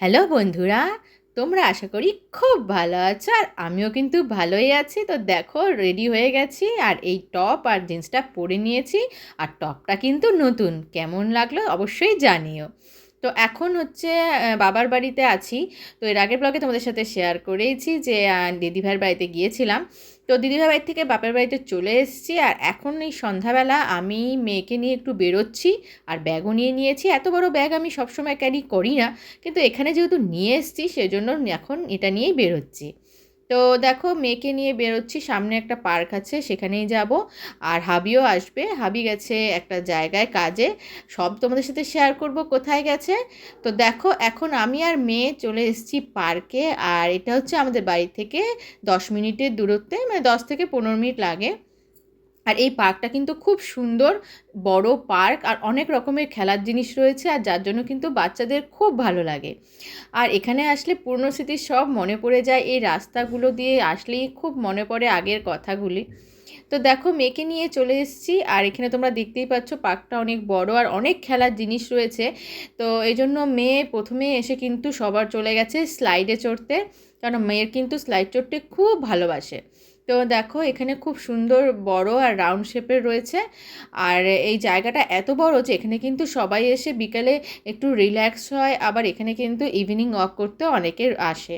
Hello বন্ধুরা, তোমরা আশা করি খুব ভালো আছো আর আমিও কিন্তু ভালোই আছি। তো দেখো রেডি হয়ে গেছি আর এই টপ আর জিন্সটা পরে নিয়েছি। আর টপটা কিন্তু নতুন, কেমন লাগল অবশ্যই জানিও। তো এখন হচ্ছে বাবার বাড়িতে আছি। তো এর আগের ব্লগে তোমাদের সাথে শেয়ার করেইছি যে দিদিভাইয়ের বাড়িতে গিয়েছিলাম। তো দিদিভাই বাড়ি থেকে বাপের বাড়িতে চলে এসেছি আর এখন এই সন্ধ্যাবেলা আমি মেয়েকে নিয়ে একটু বেরোচ্ছি আর ব্যাগও নিয়ে নিয়েছি। এত বড় ব্যাগ আমি সবসময় ক্যারি করি না। কিন্তু এখানে যেহেতু নিয়ে এসেছি, সেজন্য এখন এটা নিয়েই বেরোচ্ছি। তো দেখো মেয়েকে নিয়ে বেরোচ্ছি, সামনে একটা পার্ক আছে, সেখানেই যাব। আর হাবিও আসবে, হাবি গেছে একটা জায়গায় কাজে। সব তোমাদের সাথে শেয়ার করব কোথায় গেছে। তো দেখো এখন আমি আর মেয়ে চলে এসেছি পার্কে, আর এটা হচ্ছে আমাদের বাড়ি থেকে দশ মিনিটের দূরত্বে মানে দশ থেকে পনেরো মিনিট লাগে। আর এই পার্কটা কিন্তু খুব সুন্দর, বড় পার্ক আর অনেক রকমের খেলার জিনিস রয়েছে আর যার জন্য কিন্তু বাচ্চাদের খুব ভালো লাগে। আর এখানে আসলে পুরনো স্মৃতি সব মনে পড়ে যায়, এই রাস্তাগুলো দিয়ে আসলেই খুব মনে পড়ে আগের কথাগুলি। তো দেখো মেয়েকে নিয়ে চলে এসেছি আর এখানে তোমরা দেখতেই পাচ্ছ পার্কটা অনেক বড় আর অনেক খেলার জিনিস রয়েছে। তো এই জন্য মেয়ে প্রথমে এসে কিন্তু সবার চলে গেছে স্লাইডে চড়তে কারণ মেয়ের কিন্তু স্লাইড চড়তে খুব ভালোবাসে। তো দেখো, এখানে খুব সুন্দর বড় আর রাউন্ড শেপের রয়েছে। আর এই জায়গাটা এত বড় যে এখানে কিন্তু সবাই এসে বিকালে একটু রিল্যাক্স হয়, আবার এখানে কিন্তু ইভিনিং ওয়াক করতে অনেকে আসে।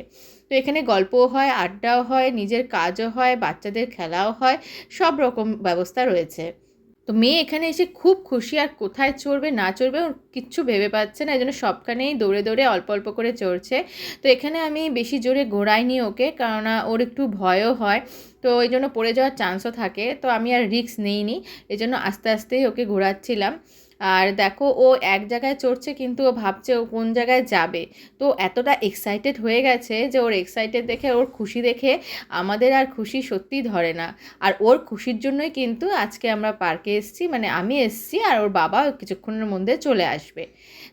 তো এখানে গল্পও হয়, আড্ডাও হয়, নিজের কাজও হয়, বাচ্চাদের খেলাও হয়, সব রকম ব্যবস্থা রয়েছে। তো মেয়ে এখানে এসে খুব খুশি, আর কোথায় চড়বে, না চড়বে, ওর কিচ্ছু ভেবে পাচ্ছে না, এই জন্য সবখানেই দৌড়ে দৌড়ে অল্প অল্প করে চড়ছে। তো এখানে আমি বেশি জোরে ঘোরাইনি ওকে, কেননা ওর একটু ভয়ও হয়, তো এই জন্য পড়ে যাওয়ার চান্সও থাকে, তো আমি আর রিস্ক নিইনি, এই জন্য আস্তে আস্তেই ওকে ঘোরাচ্ছিলাম। আর দেখো ও এক জায়গায় চড়ছে, কিন্তু ও ভাবছে ও কোন জায়গায় যাবে। তো এতটা এক্সাইটেড হয়ে গেছে যে ওর এক্সাইটেড দেখে, ওর খুশি দেখে আমাদের আর খুশি সত্যিই ধরে না। আর ওর খুশির জন্যই কিন্তু আজকে আমরা পার্কে এসেছি মানে আমি এসেছি আর ওর বাবা কিছুক্ষণের মধ্যে চলে আসবে।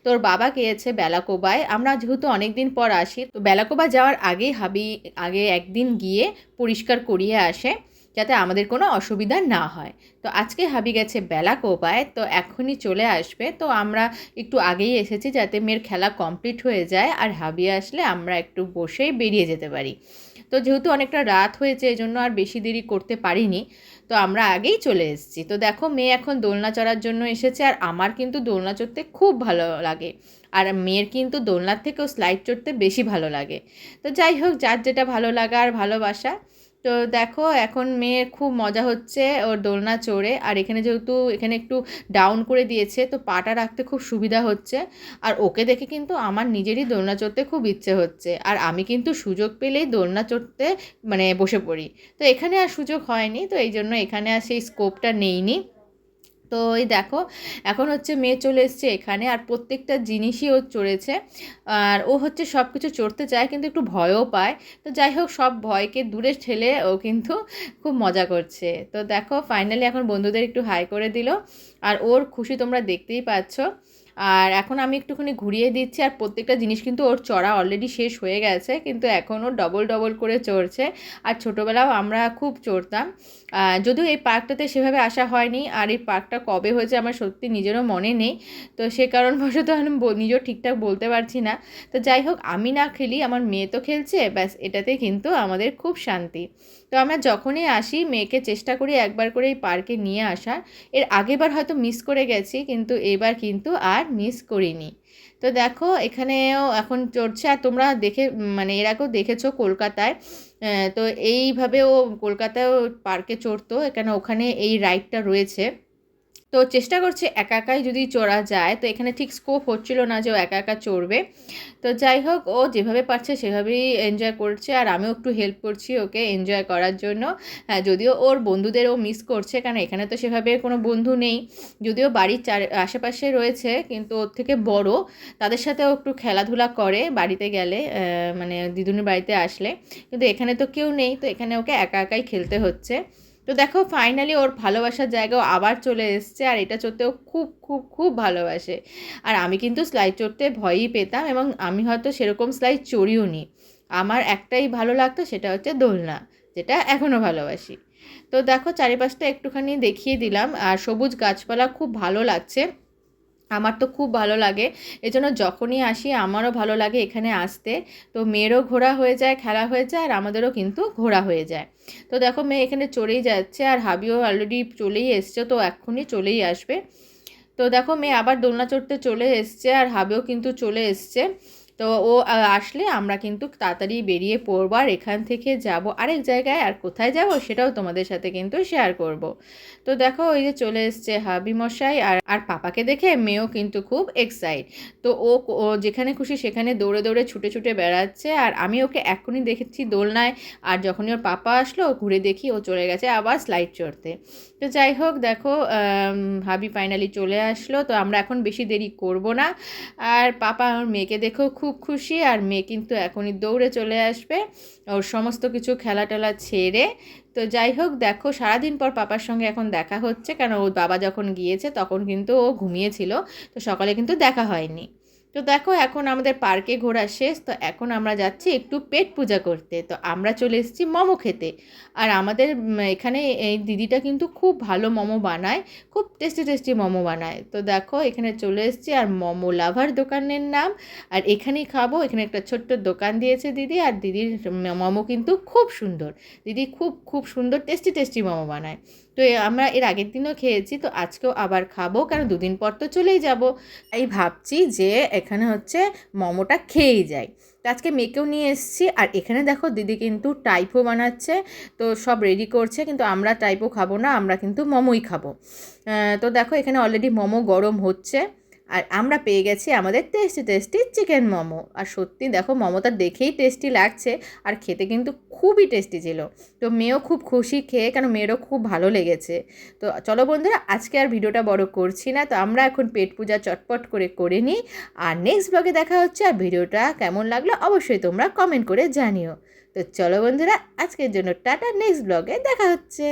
তো ওর বাবা গিয়েছে বেলাকোবায়, আমরা যেহেতু অনেক দিন পর আসি, তো বেলাকোবা যাওয়ার আগেই হাবি আগে একদিন গিয়ে পরিষ্কার করিয়ে আসে। যাতে আমাদের কোনো অসুবিধা না হয়। তো আজকে হাবি গেছে বেলা কোপায়, তো এখনই চলে আসবে। তো আমরা একটু আগেই এসেছি যাতে মেয়ের খেলা কমপ্লিট হয়ে যায় আর হাবি আসলে আমরা একটু বসেই বেরিয়ে যেতে পারি। তো যেহেতু অনেকটা রাত হয়েছে এই জন্য আর বেশি দেরি করতে পারিনি। তো আমরা আগেই চলে এসেছি। তো দেখো, মেয়ে এখন দোলনা চড়ার জন্য এসেছে আর আমার কিন্তু দোলনা চড়তে খুব ভালো লাগে। আর মেয়ের কিন্তু দোলনার থেকেও স্লাইড চড়তে বেশি ভালো লাগে। তো যাই হোক, যার যেটা ভালো লাগা আর ভালোবাসা তো দেখো এখন মেয়ের খুব মজা হচ্ছে ওর দোলনা চড়ে। আর এখানে যেহেতু এখানে একটু ডাউন করে দিয়েছে, তো পাটা রাখতে খুব সুবিধা হচ্ছে। আর ওকে দেখে কিন্তু আমার নিজেরই দোলনা চড়তে খুব ইচ্ছে হচ্ছে। আর আমি কিন্তু সুযোগ পেলেই দোলনা চড়তে মানে বসে পড়ি। তো এখানে আর সুযোগ হয়নি, তো এই জন্য এখানে আর সেই স্কোপটা নেইনি। তো এই দেখো, এখন হচ্ছে মেয়ে চলে এসছে এখানে আর প্রত্যেকটা জিনিসই ও চড়েছে। আর ও হচ্ছে সব কিছু চড়তে চায় কিন্তু একটু ভয়ও পায়। তো যাই হোক, সব ভয়কে দূরে ঠেলে ও কিন্তু খুব মজা করছে। তো দেখো ফাইনালি এখন বন্ধুদের একটু হাই করে দিল। আর ওর খুশি তোমরা দেখতেই পাচ্ছ। আর এখন আমি একটুখানি ঘুরিয়ে দিচ্ছি আর প্রত্যেকটা জিনিস কিন্তু ওর চড়া অলরেডি শেষ হয়ে গেছে, কিন্তু এখনও ডবল ডবল করে চড়ছে। আর ছোটোবেলাও আমরা খুব চড়তাম। যদিও এই পার্কটাতে সেভাবে আসা হয়নি, আর এই পার্কটা কবে হয়েছে আমার সত্যি নিজেরও মনে নেই। তো সে কারণবশত আমি নিজেও ঠিকঠাক বলতে পারছি না। তো যাই হোক, আমি না খেলি, আমার মেয়ে তো খেলছে, ব্যাস, এটাতে কিন্তু আমাদের খুব শান্তি। তো আমরা যখনই আসি, মেয়েকে চেষ্টা করি একবার করে এই পার্কে নিয়ে আসার। এর আগেবার হয়তো মিস করে গেছি, কিন্তু এবার কিন্তু আর মিস করিনি। তো দেখো, এখানেও এখন চড়ছে। আর তোমরা দেখে মানে এর আগেও দেখেছ কলকাতায়। তো এইভাবে ও কলকাতায়ও পার্কে চড়তো। এখানে ওখানে এই রাইডটা রয়েছে। তো চেষ্টা করছে একা একাই যদি চড়া যায়, তো এখানে ঠিক স্কোপ হচ্ছিল না যে ও একা একা চড়বে। তো যাই হোক, ও যেভাবে পারছে সেভাবেই এনজয় করছে আর আমিও একটু হেল্প করছি ওকে এনজয় করার জন্য। হ্যাঁ যদিও ওর বন্ধুদেরও মিস করছে, কারণ এখানে তো সেভাবে কোনো বন্ধু নেই। যদিও বাড়ির চার, আশেপাশে রয়েছে, কিন্তু ওর থেকে বড়। তাদের সাথেও একটু খেলাধুলা করে বাড়িতে গেলে মানে দিদুনের বাড়িতে আসলে। কিন্তু এখানে তো কেউ নেই, তো এখানে ওকে একা একাই খেলতে হচ্ছে। তো দেখো ফাইনালি ওর ভালোবাসার জায়গাও আবার চলে এসছে, আর এটা চড়তেও খুব খুব খুব ভালোবাসে। আর আমি কিন্তু স্লাইড চড়তে ভয়ই পেতাম এবং আমি হয়তো সেরকম স্লাইড চড়িও নি। আমার একটাই ভালো লাগতো সেটা হচ্ছে দোলনা, যেটা এখনও ভালোবাসি। তো দেখো, চারিপাশটা একটুখানি দেখিয়ে দিলাম, আর সবুজ গাছপালা খুব ভালো লাগছে। আমার তো খুব ভালো লাগে। এজন্য যখনই আসি আমারও ভালো লাগে এখানে আসতে। তো মেয়েরও ঘোরা হয়ে যায়, খেলা হয়ে যায়, আর আমাদেরও কিন্তু ঘোরা হয়ে যায়। তো দেখো মেয়ে এখানে চলেই যাচ্ছে, আর হাবিও অলরেডি চলেই এসছে, তো এক্ষুনি চলেই আসবে। তো দেখো মেয়ে আবার দোলনা চড়তে চলে এসছে, আর হাবিও কিন্তু চলে এসছে। তো ও আসলে আমরা কিন্তু তাড়াতাড়ি বেরিয়ে পড়ব আর এখান থেকে যাব। আরেক জায়গায় আর কোথায় যাব সেটাও তোমাদের সাথে কিন্তু শেয়ার করব। তো দেখো ওই যে চলে এসছে হাবি মশাই আর আর পাপাকে দেখে মেয়েও কিন্তু খুব এক্সাইট তো ও যেখানে খুশি সেখানে দৌড়ে দৌড়ে ছুটে ছুটে বেড়াচ্ছে আর আমি ওকে এখনই দেখেছি দোলনায় আর যখনই ওর পাপা আসলো ঘুরে দেখি ও চলে গেছে আবার স্লাইড চড়তে। তো যাই হোক দেখো হাবি ফাইনালি চলে আসলো। তো আমরা এখন বেশি দেরি করব না। আর পাপা আমার মেয়েকে দেখেও খুব খুশি আর মেয়ে কিন্তু এখনই দৌড়ে চলে আসবে ওর সমস্ত কিছু খেলা টেলা ছেড়ে। তো যাই হোক, দেখো সারাদিন পর পাপার সঙ্গে এখন দেখা হচ্ছে, কারণ ওর বাবা যখন গিয়েছে তখন কিন্তু ও ঘুমিয়েছিল, তো সকালে কিন্তু দেখা হয়নি। তো দেখো এখন আমাদের পার্কে ঘোরা শেষ, তো এখন আমরা যাচ্ছি একটু পেট পূজা করতে। তো আমরা চলে এসেছি মোমো খেতে। আর আমাদের এখানে এই দিদিটা কিন্তু খুব ভালো মোমো বানায়, খুব টেস্টি টেস্টি মোমো বানায়। তো দেখো এখানে চলে এসেছি, আর মোমো লাভার দোকানের নাম। আর এখানেই খাব, এখানে একটা ছোট্ট দোকান দিয়েছে দিদি, আর দিদির মোমো কিন্তু খুব সুন্দর। দিদি খুব খুব সুন্দর টেস্টি টেস্টি মোমো বানায়। তো আমরা এর আগের দিনও খেয়েছি, তো আজকেও আবার খাব, কারণ দুদিন পর তো চলেই যাব। তাই ভাবছি যে এখানে হচ্ছে মোমোটা খেয়েই যাই। তো আজকে মেয়েকেও নিয়ে এসেছি, আর এখানে দেখো দিদি কিন্তু টাইপো বানাচ্ছে, তো সব রেডি করছে, কিন্তু আমরা টাইপও খাব না, আমরা কিন্তু মোমোই খাব। তো দেখো এখানে অলরেডি মোমো গরম হচ্ছে। আর আমরা পেয়ে গেছি আমাদের টেস্টি টেস্টি চিকেন মোমো। আর সত্যি দেখো, মোমোটা দেখেই টেস্টি লাগছে, আর খেতে কিন্তু খুবই টেস্টি ছিল। তো মেয়েও খুব খুশি খেয়ে, কেন মেয়েরও খুব ভালো লেগেছে। তো চলো বন্ধুরা, আজকে আর ভিডিওটা বড় করছি না, তো আমরা এখন পেট পূজা চটপট করে করে নিই। আর নেক্সট ব্লগে দেখা হচ্ছে, আর ভিডিওটা কেমন লাগল অবশ্যই তোমরা কমেন্ট করে জানিও। তো চলো বন্ধুরা, আজকের জন্য টাটা নেক্সট ব্লগে দেখা হচ্ছে।